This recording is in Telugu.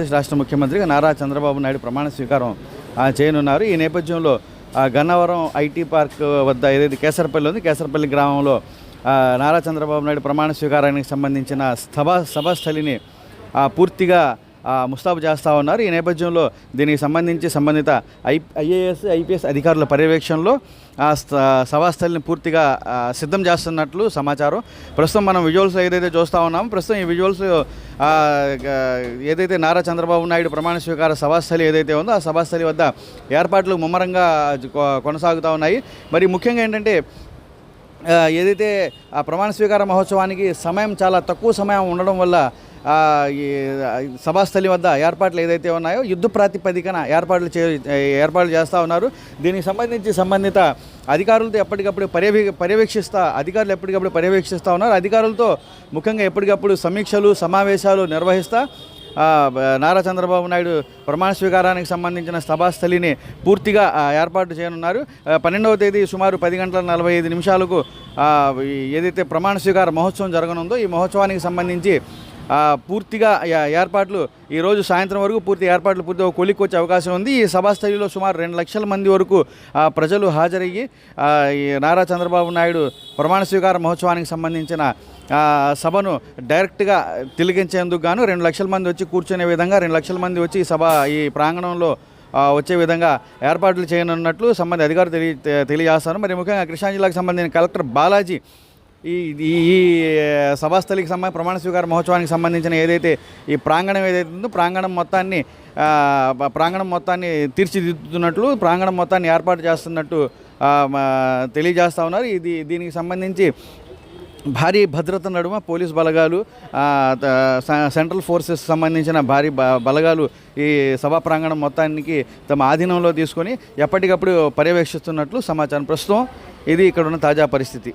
ఆంధ్రప్రదేశ్ రాష్ట్ర ముఖ్యమంత్రిగా నారా చంద్రబాబు నాయుడు ప్రమాణ స్వీకారం చేయనున్నారు. ఈ నేపథ్యంలో గన్నవరం ఐటీ పార్క్ వద్ద ఏదైతే కేసరపల్లి ఉంది కేసరపల్లి గ్రామంలో నారా చంద్రబాబు నాయుడు ప్రమాణ స్వీకారానికి సంబంధించిన సభా సభాస్థలిని పూర్తిగా ముస్తాబు చేస్తూ ఉన్నారు. ఈ నేపథ్యంలో దీనికి సంబంధించి సంబంధిత ఐ ఐఏఎస్ ఐపీఎస్ అధికారుల పర్యవేక్షణలో ఆ సభాస్థలిని పూర్తిగా సిద్ధం చేస్తున్నట్లు సమాచారం. ప్రస్తుతం మనం విజువల్స్ ఏదైతే చూస్తూ ఉన్నామో ప్రస్తుతం ఈ విజువల్స్ ఏదైతే నారా చంద్రబాబు నాయుడు ప్రమాణ స్వీకార సభాస్థలి ఏదైతే ఉందో ఆ సభాస్థలి వద్ద ఏర్పాట్లు ముమ్మరంగా కొనసాగుతూ ఉన్నాయి. మరి ముఖ్యంగా ఏంటంటే ఏదైతే ఆ ప్రమాణ స్వీకార మహోత్సవానికి సమయం చాలా తక్కువ సమయం ఉండడం వల్ల సభాస్థలి వద్ద ఏర్పాట్లు ఏదైతే ఉన్నాయో యుద్ధ ప్రాతిపదికన ఏర్పాట్లు చే ఏర్పాట్లు చేస్తూ ఉన్నారు. దీనికి సంబంధించి సంబంధిత అధికారులతో ఎప్పటికప్పుడు పర్యవే పర్యవేక్షిస్తా అధికారులు ఎప్పటికప్పుడు పర్యవేక్షిస్తూ ఉన్నారు. అధికారులతో ముఖ్యంగా ఎప్పటికప్పుడు సమీక్షలు సమావేశాలు నిర్వహిస్తా నారా చంద్రబాబు నాయుడు ప్రమాణ స్వీకారానికి సంబంధించిన సభాస్థలిని పూర్తిగా ఏర్పాటు చేయనున్నారు. పన్నెండవ తేదీ సుమారు పది గంటల నలభై ఐదు నిమిషాలకు ఏదైతే ప్రమాణ స్వీకార మహోత్సవం జరగనుందో ఈ మహోత్సవానికి సంబంధించి పూర్తిగా ఏర్పాట్లు ఈ రోజు సాయంత్రం వరకు పూర్తి ఏర్పాట్లు పూర్తిగా కొలిక్కి వచ్చే అవకాశం ఉంది. ఈ సభాస్థలిలో సుమారు రెండు లక్షల మంది వరకు ప్రజలు హాజరయ్యి ఈ నారా చంద్రబాబు నాయుడు ప్రమాణ స్వీకార మహోత్సవానికి సంబంధించిన సభను డైరెక్ట్గా తిలకించేందుకు గాను రెండు లక్షల మంది వచ్చి కూర్చునే విధంగా రెండు లక్షల మంది వచ్చి ఈ సభ ఈ ప్రాంగణంలో వచ్చే విధంగా ఏర్పాట్లు చేయనున్నట్లు సంబంధిత అధికారులు తెలియ తెలియజేస్తారు మరి ముఖ్యంగా కృష్ణా జిల్లాకు సంబంధించిన కలెక్టర్ బాలాజీ ఈ ఈ సభాస్థలికి సంబంధించి ప్రమాణ స్వీకార మహోత్సవానికి సంబంధించిన ఏదైతే ఈ ప్రాంగణం ఏదైతే ఉందో ప్రాంగణం మొత్తాన్ని ప్రాంగణం మొత్తాన్ని తీర్చిదిద్దుతున్నట్లు ప్రాంగణం మొత్తాన్ని ఏర్పాటు చేస్తున్నట్టు తెలియజేస్తూ ఉన్నారు. ఇది దీనికి సంబంధించి భారీ భద్రత నడుమ పోలీస్ బలగాలు సెంట్రల్ ఫోర్సెస్ సంబంధించిన భారీ బలగాలు ఈ సభా ప్రాంగణం మొత్తానికి తమ ఆధీనంలో తీసుకొని ఎప్పటికప్పుడు పర్యవేక్షిస్తున్నట్లు సమాచారం. ప్రస్తుతం ఇది ఇక్కడ ఉన్న తాజా పరిస్థితి.